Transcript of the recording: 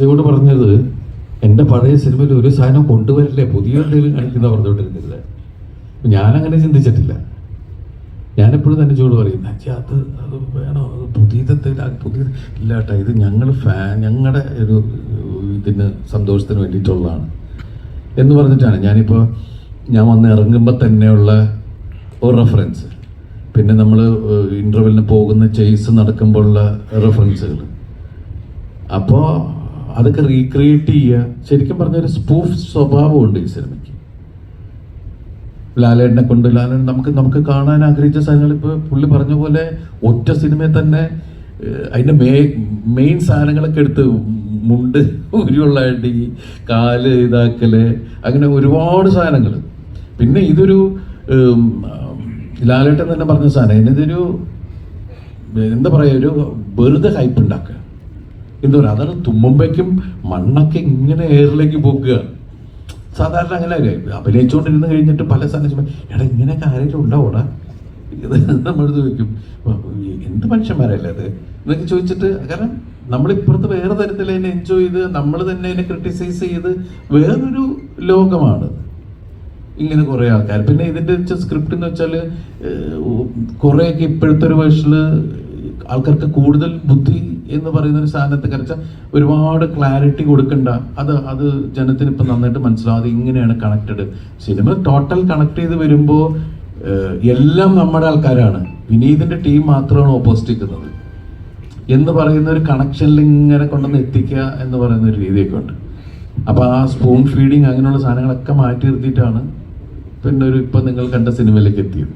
ഇവരോട് പറഞ്ഞത് എന്റെ പഴയ സിനിമയിൽ ഒരു സാധനം കൊണ്ടുവരില്ലേ? പുതിയ എന്തെങ്കിലും കാണിക്കുന്ന പറഞ്ഞുകൊണ്ടിരുന്നില്ല ഞാനങ്ങനെ ചിന്തിച്ചിട്ടില്ല. ഞാനെപ്പോഴും തന്നെ ചൂട് പറയും "അച്ഛാ, അത് അത് വേണോ? അത് പുതിയതെന്തെങ്കിലും പുതിയ ഇല്ലാട്ട ഇത് ഞങ്ങൾ ഫാൻ ഞങ്ങളുടെ ഒരു ഇതിന് സന്തോഷത്തിന് വേണ്ടിയിട്ടുള്ളതാണ്. എന്ന് പറഞ്ഞിട്ടാണ് ഞാനിപ്പോൾ ഞാൻ വന്ന് ഇറങ്ങുമ്പോൾ തന്നെയുള്ള ഒരു റെഫറൻസ് പിന്നെ നമ്മൾ ഇന്റർവെല്ലിന് പോകുന്ന ചെയ്സ് നടക്കുമ്പോഴുള്ള റെഫറൻസുകൾ അപ്പോൾ അതൊക്കെ റീക്രിയേറ്റ് ചെയ്യുക. ശരിക്കും പറഞ്ഞ ഒരു സ്പൂഫ് സ്വഭാവമുണ്ട് ഈ സിനിമയ്ക്ക്. ലാലേട്ടനെ കൊണ്ട് ലാലേട്ടൻ നമുക്ക് നമുക്ക് കാണാൻ ആഗ്രഹിച്ച സാധനങ്ങൾ ഇപ്പോൾ പുള്ളി പറഞ്ഞ പോലെ ഒറ്റ സിനിമയിൽ തന്നെ അതിന്റെ മേ മെയിൻ സാധനങ്ങളൊക്കെ എടുത്ത് മുണ്ട് ഉരുള്ള അടി കാൽ ഇതാക്കൽ അങ്ങനെ ഒരുപാട് സാധനങ്ങൾ പിന്നെ ഇതൊരു ലാലേട്ടൻ തന്നെ പറഞ്ഞ സാധനം ഇതൊരു എന്താ പറയുക ഒരു വെറുതെ ഹൈപ്പ് ഉണ്ടാക്കുക. എന്താ അതാണ് തുമ്മുമ്പേക്കും മണ്ണൊക്കെ ഇങ്ങനെ എയറിലേക്ക് പോകുക സാധാരണ അങ്ങനെ അഭിനയിച്ചുകൊണ്ടിരുന്ന് കഴിഞ്ഞിട്ട് പല സ്ഥലം എടാ ഇങ്ങനെയൊക്കെ ആരെങ്കിലും ഉണ്ടാവോടാ? ഇത് നമ്മൾ ചോദിക്കും "ഓ, ഈ എന്ത് മനുഷ്യന്മാരല്ലേ അത് എന്നൊക്കെ ചോദിച്ചിട്ട് കാരണം നമ്മളിപ്പുറത്ത് വേറെ തരത്തിൽ അതിനെ എൻജോയ് ചെയ്ത് നമ്മൾ തന്നെ അതിനെ ക്രിട്ടിസൈസ് ചെയ്ത് വേറൊരു ലോകമാണ്. ഇങ്ങനെ കുറേ ആൾക്കാർ പിന്നെ ഇതിന്റെ സ്ക്രിപ്റ്റ് എന്ന് വെച്ചാൽ കുറേയൊക്കെ ഇപ്പോഴത്തെ ഒരു വേർഷനിൽ ആൾക്കാർക്ക് കൂടുതൽ ബുദ്ധി എന്ന് പറയുന്ന ഒരു സാധനത്തെ കരച്ച ഒരുപാട് ക്ലാരിറ്റി കൊടുക്കണ്ട. അത് അത് ജനത്തിന് ഇപ്പം നന്നായിട്ട് മനസ്സിലാവും അത് ഇങ്ങനെയാണ് കണക്റ്റഡ് സിനിമ ടോട്ടൽ കണക്ട് ചെയ്ത് വരുമ്പോൾ എല്ലാം നമ്മുടെ ആൾക്കാരാണ്. വിനീതിന്റെ ടീം മാത്രമാണ് ഓപ്പോസിറ്റ് നിൽക്കുന്നത്. എന്ന് പറയുന്ന ഒരു കണക്ഷനിൽ ഇങ്ങനെ കൊണ്ടുവന്ന് എത്തിക്കുക എന്ന് പറയുന്ന ഒരു രീതിയൊക്കെ ഉണ്ട്. അപ്പോൾ ആ സ്പൂൺ ഫീഡിങ് അങ്ങനെയുള്ള സാധനങ്ങളൊക്കെ മാറ്റി നിർത്തിയിട്ടാണ് പിന്നെ ഒരു ഇപ്പം നിങ്ങൾ കണ്ട സിനിമയിലേക്ക് എത്തിയത്.